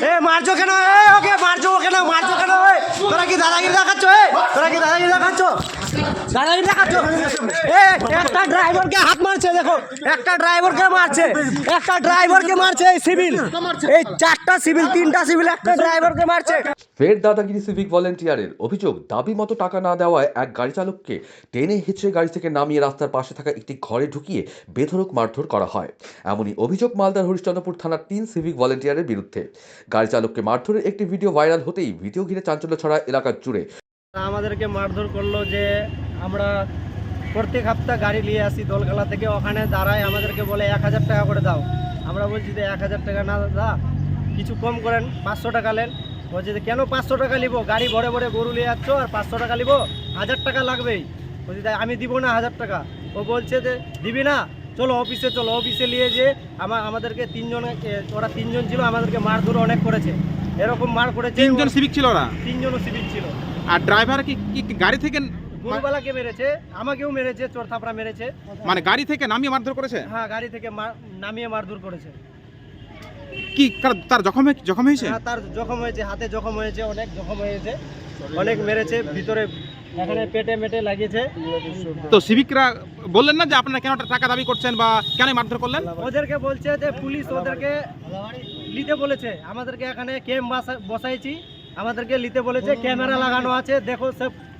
এ, মারছো কেন? এ, ওকে মারছো কেন মারছো কেন? এ, তোরা কি দাদাগিরি দেখাচ্ছ? এ, তোরা কি দাদাগিরি দেখাচ্ছ? দাদাগিরি দেখাচ্ছ? এ, একটা ড্রাইভারকে হাত মারছে দেখো। একটা ড্রাইভারকে মারছে একটা ড্রাইভারকে মারছে এই সিভিল। এই চারটা সিভিল তিনটা সিভিল একটা ড্রাইভারকে মারছে। ফের দাদাগিরি সিভিক ভলেন্টিয়ারের অভিযোগ দাবি মতো টাকা না দেওয়ায় এক গাড়ি চালককে টেনে হিচড়ে গাড়ি থেকে নামিয়ে রাস্তার পাশে থাকা একটি ঘরে ঢুকিয়ে বেধড়ক মারধর করা হয়। এমনই অভিযোগ মালদার হরিশ্চন্দ্রপুর থানার তিন সিভিক ভলেন্টিয়ারের বিরুদ্ধে। গাড়ি চালককে মারধরের একটি ভিডিও ভাইরাল হতেই ভিডিও ঘিরে চাঞ্চল্য ছড়া এলাকার জুড়ে। আমাদেরকে মারধর করল যে আমরা প্রত্যেক সপ্তাহ গাড়ি নিয়ে আসি দোলখালা থেকে। ওখানে দাঁড়ায় আমাদেরকে বলে এক হাজার টাকা করে দাও। আমরা বলছি যে এক হাজার টাকা না দা কিছু কম করেন পাঁচশো টাকা নেন। বলছি যে কেন পাঁচশো টাকা নিবো? গাড়ি ভরে ভরে গরু নিয়ে যাচ্ছ আর পাঁচশো টাকা নিবো? হাজার টাকা লাগবেই। বলছি তাই আমি দিব না হাজার টাকা। ও বলছে যে দিবি না? চলো অফিসে চলো অফিসে নিয়ে যে আমার আমাদেরকে তিনজন ওরা তিনজন ছিল আমাদেরকে মার মারধর অনেক করেছে। এরকম মার করেছে তিনজন সিভিক ছিল ওরা? তিনজনও সিভিল ছিল। আর ড্রাইভার কি গাড়ি থেকে গরুবালাকে মেরেছে? আমাকেও মেরেছে চোর থাপড়া মেরেছে। মানে গাড়ি থেকে নামিয়ে মারধর করেছে? হ্যাঁ গাড়ি থেকে নামিয়ে মারধর করেছে। কি তার- জখম জখম হয়েছে? হ্যাঁ তার জখম হয়েছে হাতে জখম হয়েছে অনেক জখম হয়েছে অনেক মেরেছে ভিতরে এখানে পেটে মেটে লাগিয়েছে। তো সিভিকরা বললেন না যে আপনারা কেন টাকা দাবি করছেন বা কেন মারধর করলেন? ওদেরকে বলছে যে পুলিশ ওদেরকে নিতে বলেছে। আমাদেরকে এখানে ক্যাম্প বসাইছি। আমাদেরকে নিতে বলেছে ক্যামেরা লাগানো আছে। দেখো সব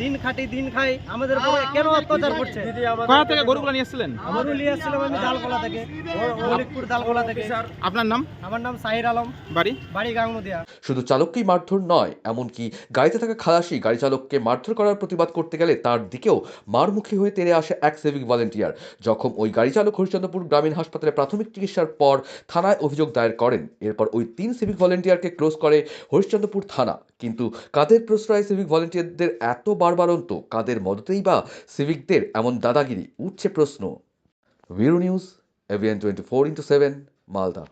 দিন খাটি দিন খাই। আমাদের উপরে কেন অত্যাচার করছে? কোথা থেকে গরুগুলো নিয়ে এসেছিলেন আমারও নিয়ে আসছিলাম আমি দালকোলা থেকে। মলিকপুর দালকোলা থেকে। আপনার নাম? আমার নাম সাহির আলম। বাড়ি? বাড়ি গাঙ্গুদিয়া। শুধু চালককেই মারধর নয় এমনকি গাড়িতে থাকা খালাসি গাড়ি চালককে মারধর করার প্রতিবাদ করতে গেলে তার দিকেও মারমুখী হয়ে তেড়ে আসে এক সিভিক ভলেন্টিয়ার যখন ওই গাড়ি চালক হরিচন্দ্রপুর গ্রামীণ হাসপাতালে প্রাথমিক চিকিৎসার পর থানায় অভিযোগ দায়ের করেন এরপর ওই তিন সিভিক ভলেন্টিয়ারকে ক্লোজ করে হরিশ্চন্দ্রপুর থানা। কিন্তু কাদের প্রশ্রয় সিভিক ভলেন্টিয়ারদের এত বারবারন্ত কাদের মদতেই বা সিভিকদের এমন দাদাগিরি? উঠছে প্রশ্ন। ভিরো news, A V N twenty four into seven, Malda.